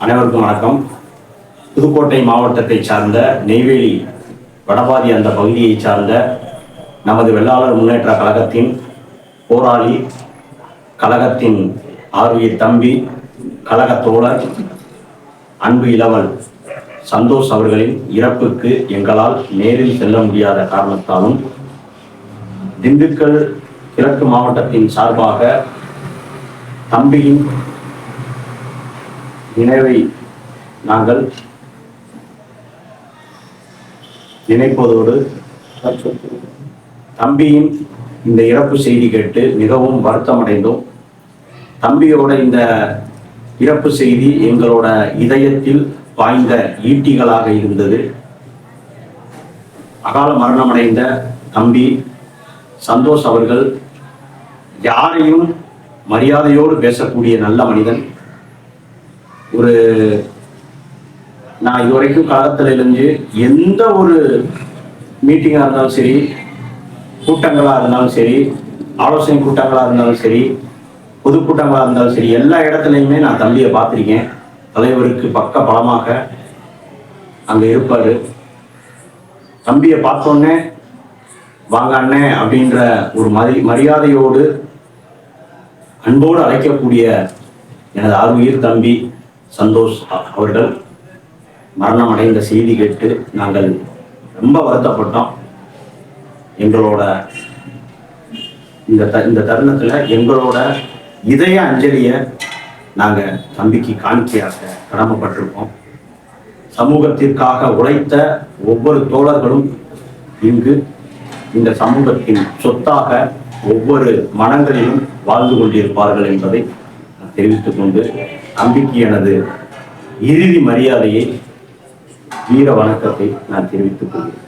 அனைவருக்கும் வணக்கம். புதுக்கோட்டை மாவட்டத்தை சார்ந்த நெய்வேலி வடபாதி அந்த பகுதியை சார்ந்த நமது வெள்ளாளர் முன்னேற்ற கழகத்தின் போராளி கழகத்தின் ஆர்விய தம்பி கழக தோழர் அன்பு இளவல் சந்தோஷ் அவர்களின் இறப்புக்கு எங்களால் நேரில் செல்ல முடியாத காரணத்தாலும் திண்டுக்கல் கிழக்கு மாவட்டத்தின் சார்பாக தம்பியின் நினைவை நாங்கள் நினைப்பதோடு தம்பியின் இந்த இறப்பு செய்தி கேட்டு மிகவும் வருத்தமடைந்தோம். தம்பியோட இந்த இறப்பு செய்தி எங்களோட இதயத்தில் பாய்ந்த ஈட்டிகளாக இருந்தது. அகால மரணமடைந்த தம்பி சந்தோஷ் அவர்கள் யாரையும் மரியாதையோடு பேசக்கூடிய நல்ல மனிதன். ஒரு நான் இதுவரைக்கும் காலத்துல இருந்து எந்த ஒரு மீட்டிங்கா இருந்தாலும் சரி கூட்டங்களா இருந்தாலும் சரி ஆலோசனை கூட்டங்களா இருந்தாலும் சரி பொதுக்கூட்டங்களா இருந்தாலும் சரி எல்லா இடத்துலையுமே நான் தம்பியை பார்த்துருக்கேன். தலைவருக்கு பக்க பலமாக அங்க இருப்பாரு. தம்பியை பார்த்தோன்னே வாங்க அண்ணே அப்படின்ற ஒரு மரி மரியாதையோடு அன்போடு அழைக்கக்கூடிய எனது ஆர்வீர் தம்பி சந்தோஷ் அவர்கள் மரணம் அடைந்த செய்தி கேட்டு நாங்கள் ரொம்ப வருத்தப்பட்டோம். எங்களோட இந்த த இந்த தருணத்தில் எங்களோட இதய அஞ்சலியை நாங்கள் தம்பிக்கு காணிக்கையாக கடமைப்பட்டிருக்கோம். சமூகத்திற்காக உழைத்த ஒவ்வொரு தோழர்களும் இங்கு இந்த சமூகத்தின் சொத்தாக ஒவ்வொரு மனங்களிலும் வாழ்ந்து கொண்டிருப்பார்கள் என்பதை தெரிவித்துக் கொண்டு அம்பிக்கையானது இறுதி மரியாதையை வீர வணக்கத்தை நான் தெரிவித்துக் கொள்கிறேன்.